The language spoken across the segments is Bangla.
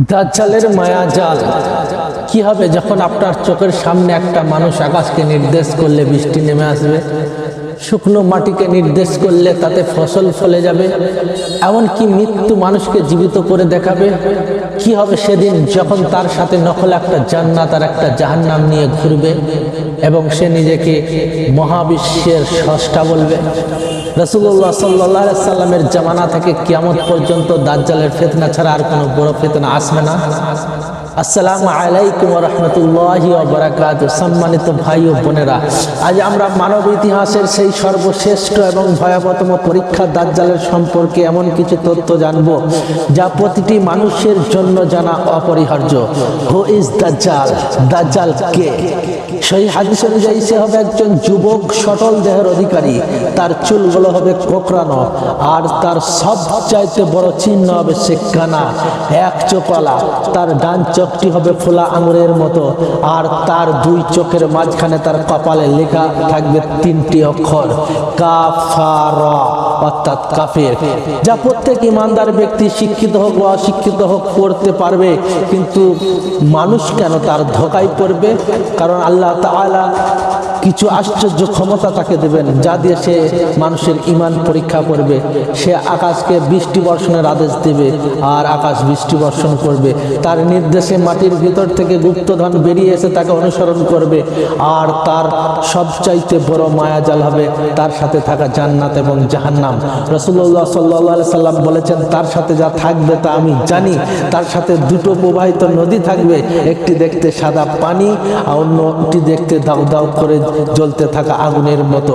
দাজ্জালের মায়া জাল কি হবে যখন আপনার চোখের সামনে একটা মানুষ আকাশকে নির্দেশ করলে বৃষ্টি নেমে আসবে? শুকনো মাটিকে নির্দেশ করলে তাতে ফসল ফলে যাবে? এমনকি মৃত্যু মানুষকে জীবিত করে দেখাবে? কি হবে সেদিন যখন তার সাথে নকল একটা জান্নাত আর একটা জাহান্নাম নিয়ে ঘুরবে এবং সে নিজেকে মহাবিশ্বের স্রষ্টা বলবে? রসুল্লাহ সাল্লাহ সাল্লামের জামানা থেকে কিয়ামত পর্যন্ত দাজ্জালের ফেতনা ছাড়া আর কোনো বড় ফেতনা আসবে না। আসসালামু আলাইকুম রহমতুল্লাহি বারাকাত সম্মানিত ভাই ও বোনেরা, আজ আমরা মানব ইতিহাসের সেই সর্বশ্রেষ্ঠ এবং ভয়াবহতম পরীক্ষা দাজ্জালের সম্পর্কে এমন কিছু তথ্য জানব, যা প্রতিটি মানুষের জন্য জানা অপরিহার্য। হু ইজ দাজ্জাল? দাজ্জাল কে? সেই হাদিস অনুযায়ী সে হবে একজন যুবক সটল দেহের অধিকারী, তার চুলগুলো হবে কোকড়ানো, আর তার সবচাইতে বড় চিহ্ন হবে সে কানা এক চোপালা, তার ডান চোখটি হবে ফোলা আঙুরের মতো, আর তার দুই চোখের মাঝখানে তার কপালে লেখা থাকবে তিনটি অক্ষর, কাফার, অর্থাৎ কাফের, যা প্রত্যেক ইমানদার ব্যক্তি শিক্ষিত হোক বা অশিক্ষিত হোক পড়তে পারবে, কিন্তু মানুষ কেন তার ধোকায় পড়বে? কারণ আল্লাহ তাআলা কিছু আশ্চর্য ক্ষমতা তাকে দেবেন, যা দিয়ে সে মানুষের ইমান পরীক্ষা করবে। সে আকাশকে বৃষ্টি বর্ষণের আদেশ দেবে, আর আকাশ বৃষ্টি বর্ষণ করবে। তার নির্দেশে মাটির ভিতর থেকে গুপ্তধন বেরিয়ে এসে তাকে অনুসরণ করবে। আর তার সবচাইতে বড় মায়াজাল হবে তার সাথে থাকা জান্নাত এবং জাহান্নাম। রসুল্লাহ সাল্লাহ সাল্লাম বলেছেন, তার সাথে যা থাকবে তা আমি জানি। তার সাথে দুটো প্রবাহিত নদী থাকবে। একটি দেখতে সাদা পানি আর অন্যটি দেখতে দাউ দাউ করে জ্বলতে থাকা আগুনের মতো।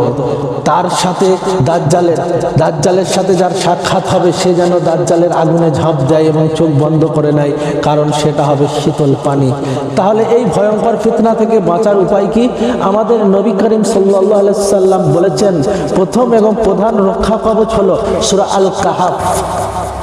তার সাথে দাজ্জালের দাজ্জালের সাথে যার সাক্ষাৎ হবে, সে যেন দাজ্জালের আগুনে ঝাঁপ দেয় এবং চোখ বন্ধ করে নেয়। কারণ সেটা হবে শীতল পানি। তাহলে এই ভয়ঙ্কর ফিতনা থেকে বাঁচার উপায় কি? আমাদের নবী করিম সাল্লাহ সাল্লাম বলেছেন, প্রথম এবং প্রধান রক্ষা কবচ হলো সুরা আল কাহাফ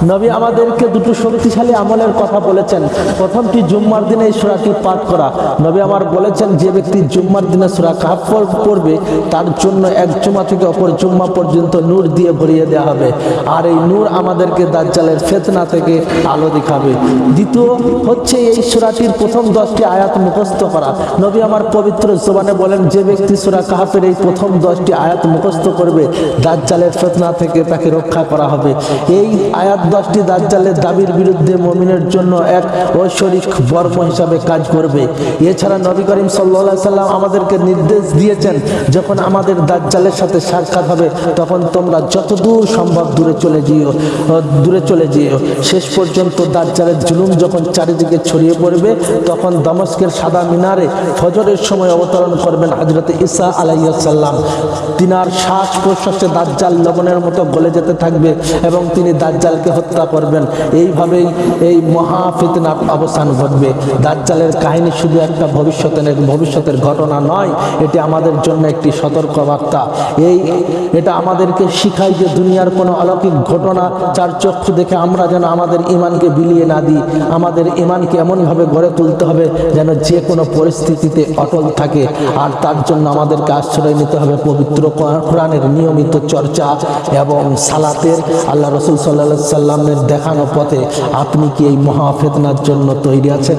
নবী আমাদেরকে দুটো শক্তিশালী আমলের কথা বলেছেন। প্রথমটি জুম্মার দিনে এই সুরাটি পাঠ করা। নবী আমার বলেছেন, যে ব্যক্তি জুম্মার দিনে সুরা কাহাফ পড়বে, তার জন্য এক জুম্মা থেকে অপর জুম্মা পর্যন্ত নূর দিয়ে ভরিয়ে দেওয়া হবে। আর এই নূর আমাদেরকে দাজ্জালের ফেতনা থেকে আলো দেখাবে। দ্বিতীয় হচ্ছে এই সুরাটির প্রথম দশটি আয়াত মুখস্থ করা। নবী আমার পবিত্র জোবানে বলেন, যে ব্যক্তি সুরা কাহাফের এই প্রথম দশটি আয়াত মুখস্থ করবে, দাজ্জালের ফেতনা থেকে তাকে রক্ষা করা হবে। এই আয়াত দশটি দাজ্জালের দাবির বিরুদ্ধে মমিনের জন্য এক ঐশ্বরিক বর্ম হিসাবে কাজ করবে। এছাড়া নবী করিম সাল্লা সাল্লাম আমাদেরকে নির্দেশ দিয়েছেন, যখন আমাদের দাজ্জালের সাথে সাক্ষাৎ হবে, তখন তোমরা যতদূর সম্ভব দূরে চলে যেও, দূরে চলে যেও। শেষ পর্যন্ত দাজ্জালের জুলুম যখন চারিদিকে ছড়িয়ে পড়বে, তখন দমস্কের সাদা মিনারে ফজরের সময় অবতরণ করবেন হজরত ইসা আলাইসাল্লাম তিনার শ্বাস প্রশ্বাসে দাজ্জাল লবণের মতো গলে যেতে থাকবে এবং তিনি দাজ্জালকে হত্যা করবেন। এইভাবেই এই মহা ফিতনার অবসান ঘটবে। দাজ্জালের কাহিনী শুধু একটা ভবিষ্যতের ভবিষ্যতের ঘটনা নয়, এটি আমাদের জন্য একটি সতর্ক বার্তা এই, এটা আমাদেরকে শিখায় যে দুনিয়ার কোনো অলৌকিক ঘটনা চার চক্ষু দেখে আমরা যেন আমাদের ইমানকে বিলিয়ে না দিই। আমাদের ইমানকে এমনভাবে গড়ে তুলতে হবে যেন যে কোনো পরিস্থিতিতে অটল থাকে। আর তার জন্য আমাদেরকে আশ্রয় নিতে হবে পবিত্র কোরআনের নিয়মিত চর্চা এবং সালাতের। আল্লাহ রসুল সাল্লা সাল্লামের দেখানো পথে আপনি কি এই মহাফেতনার জন্য তৈরি আছেন?